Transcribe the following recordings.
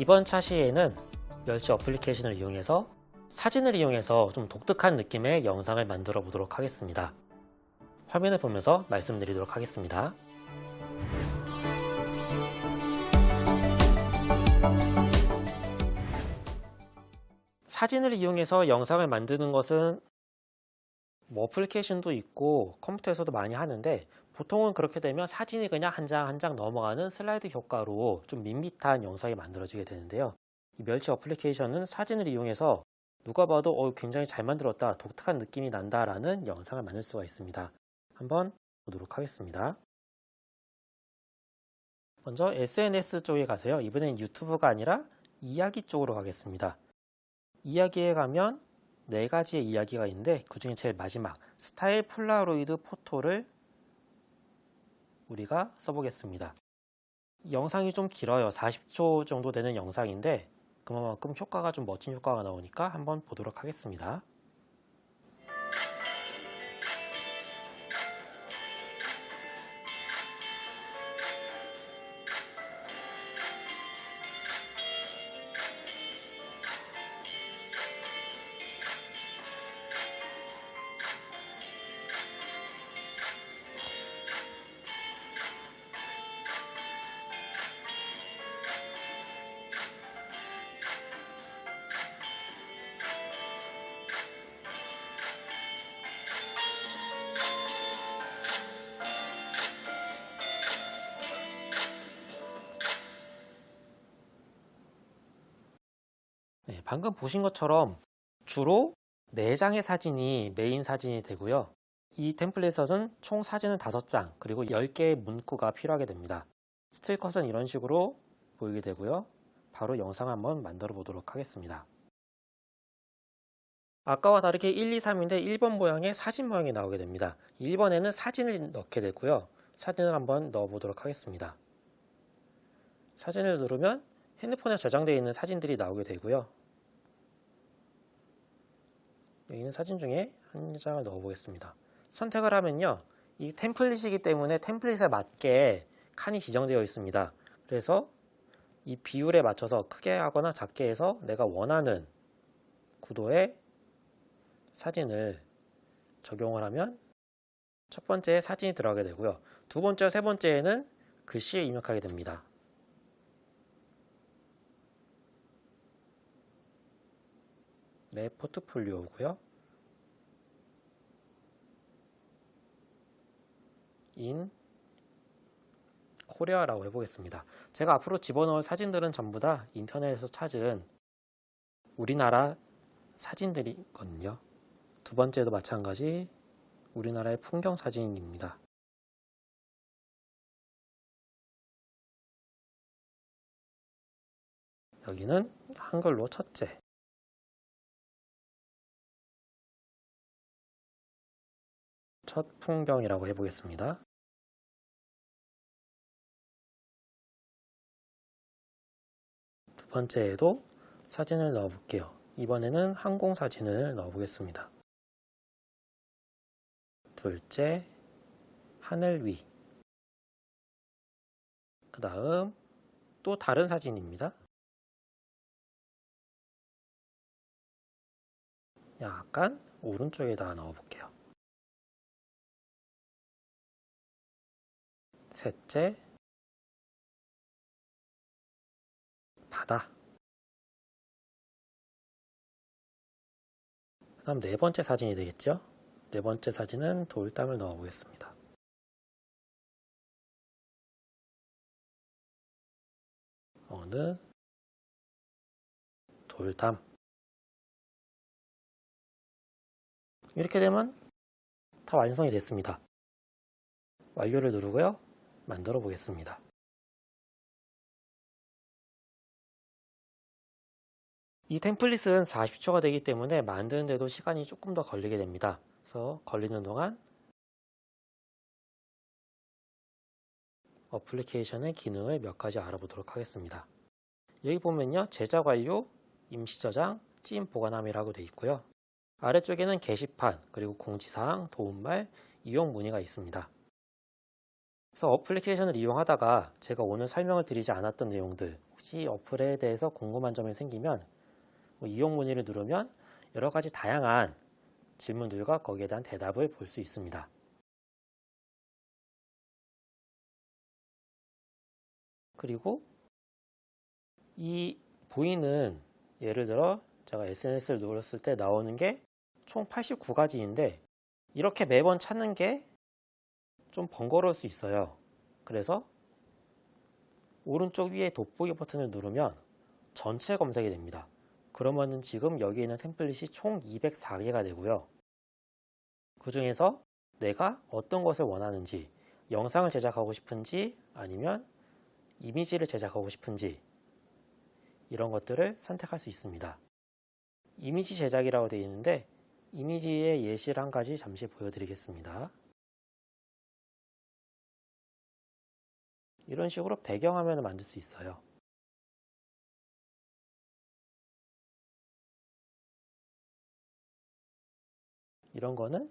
이번 차시에는 멸치 어플리케이션을 이용해서 사진을 이용해서 좀 독특한 느낌의 영상을 만들어 보도록 하겠습니다. 화면을 보면서 말씀드리도록 하겠습니다. 사진을 이용해서 영상을 만드는 것은 뭐 어플리케이션도 있고 컴퓨터에서도 많이 하는데 보통은 그렇게 되면 사진이 그냥 한 장 한 장 넘어가는 슬라이드 효과로 좀 밋밋한 영상이 만들어지게 되는데요. 이 멸치 어플리케이션은 사진을 이용해서 누가 봐도 어, 굉장히 잘 만들었다, 독특한 느낌이 난다라는 영상을 만들 수가 있습니다. 한번 보도록 하겠습니다. 먼저 SNS 쪽에 가세요. 이번엔 유튜브가 아니라 이야기 쪽으로 가겠습니다. 이야기에 가면 네 가지의 이야기가 있는데 그 중에 제일 마지막 스타일 폴라로이드 포토를 우리가 써보겠습니다. 이 영상이 좀 길어요. 40초 정도 되는 영상인데 그만큼 효과가 좀 멋진 효과가 나오니까 한번 보도록 하겠습니다. 네, 방금 보신 것처럼 주로 4장의 사진이 메인 사진이 되고요. 이 템플릿에서는 총 사진은 5장, 그리고 10개의 문구가 필요하게 됩니다. 스틸컷은 이런 식으로 보이게 되고요. 바로 영상 한번 만들어 보도록 하겠습니다. 아까와 다르게 1, 2, 3인데 1번 모양의 사진 모양이 나오게 됩니다. 1번에는 사진을 넣게 되고요. 사진을 한번 넣어 보도록 하겠습니다. 사진을 누르면 핸드폰에 저장되어 있는 사진들이 나오게 되고요. 여기 있는 사진 중에 한 장을 넣어 보겠습니다. 선택을 하면요. 이 템플릿이기 때문에 템플릿에 맞게 칸이 지정되어 있습니다. 그래서 이 비율에 맞춰서 크게 하거나 작게 해서 내가 원하는 구도의 사진을 적용을 하면 첫 번째 사진이 들어가게 되고요. 두 번째, 세 번째에는 글씨에 입력하게 됩니다. 내 포트폴리오고요. 인 코리아라고 해보겠습니다. 제가 앞으로 집어넣을 사진들은 전부 다 인터넷에서 찾은 우리나라 사진들이거든요. 두 번째도 마찬가지 우리나라의 풍경 사진입니다. 여기는 한글로 첫째. 첫 풍경이라고 해보겠습니다. 두 번째에도 사진을 넣어 볼게요. 이번에는 항공 사진을 넣어 보겠습니다. 둘째, 하늘 위. 그 다음, 또 다른 사진입니다. 약간 오른쪽에다 넣어 볼게요. 셋째, 바다. 그 다음 네 번째 사진이 되겠죠? 네 번째 사진은 돌담을 넣어 보겠습니다. 어느 돌담. 이렇게 되면 다 완성이 됐습니다. 완료를 누르고요. 만들어 보겠습니다. 이 템플릿은 40초가 되기 때문에 만드는데도 시간이 조금 더 걸리게 됩니다. 그래서 걸리는 동안 어플리케이션의 기능을 몇 가지 알아보도록 하겠습니다. 여기 보면요. 제작 완료, 임시 저장, 찜 보관함이라고 되어 있고요. 아래쪽에는 게시판, 그리고 공지사항, 도움말, 이용 문의가 있습니다. 그래서 어플리케이션을 이용하다가 제가 오늘 설명을 드리지 않았던 내용들 혹시 어플에 대해서 궁금한 점이 생기면 뭐 이용 문의를 누르면 여러 가지 다양한 질문들과 거기에 대한 대답을 볼 수 있습니다. 그리고 이 보이는 예를 들어 제가 SNS를 눌렀을 때 나오는 게 총 89가지인데 이렇게 매번 찾는 게 좀 번거로울 수 있어요. 그래서 오른쪽 위에 돋보기 버튼을 누르면 전체 검색이 됩니다. 그러면은 지금 여기 있는 템플릿이 총 204개가 되고요. 그 중에서 내가 어떤 것을 원하는지, 영상을 제작하고 싶은지, 아니면 이미지를 제작하고 싶은지, 이런 것들을 선택할 수 있습니다. 이미지 제작이라고 되어 있는데, 이미지의 예시를 한 가지 잠시 보여드리겠습니다. 이런 식으로 배경화면을 만들 수 있어요. 이런 거는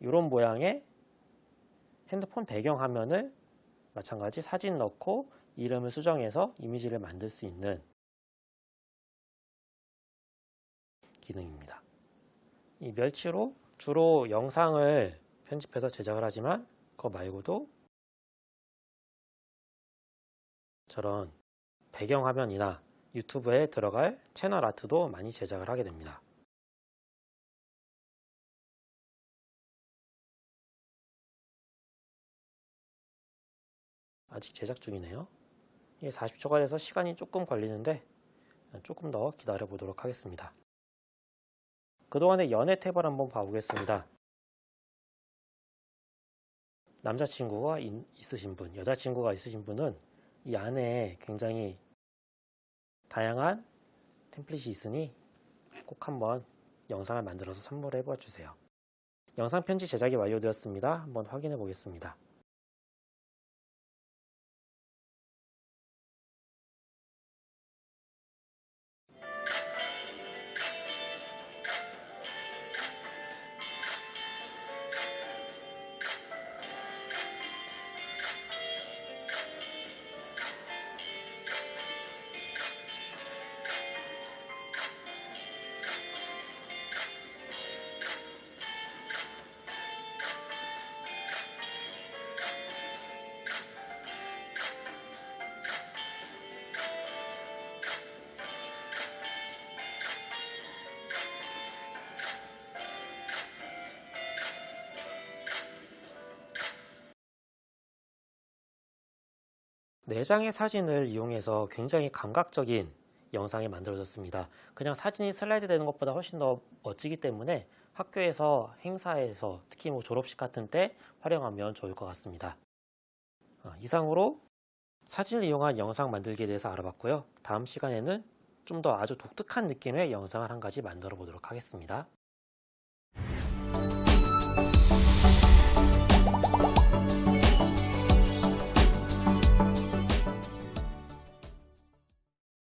이런 모양의 핸드폰 배경화면을 마찬가지 사진 넣고 이름을 수정해서 이미지를 만들 수 있는 기능입니다. 이 멸치로 주로 영상을 편집해서 제작을 하지만 그거 말고도 저런 배경화면이나 유튜브에 들어갈 채널 아트도 많이 제작을 하게 됩니다. 아직 제작 중이네요. 이게 40초가 돼서 시간이 조금 걸리는데 조금 더 기다려 보도록 하겠습니다. 그동안의 연애 탭을 한번 봐보겠습니다. 남자친구가 있으신 분, 여자친구가 있으신 분은 이 안에 굉장히 다양한 템플릿이 있으니 꼭 한번 영상을 만들어서 선물해 봐 주세요. 영상 편지 제작이 완료되었습니다. 한번 확인해 보겠습니다. 네 장의 사진을 이용해서 굉장히 감각적인 영상이 만들어졌습니다. 그냥 사진이 슬라이드 되는 것보다 훨씬 더 멋지기 때문에 학교에서 행사에서 특히 뭐 졸업식 같은 때 활용하면 좋을 것 같습니다. 어, 이상으로 사진을 이용한 영상 만들기에 대해서 알아봤고요. 다음 시간에는 좀 더 아주 독특한 느낌의 영상을 한 가지 만들어 보도록 하겠습니다.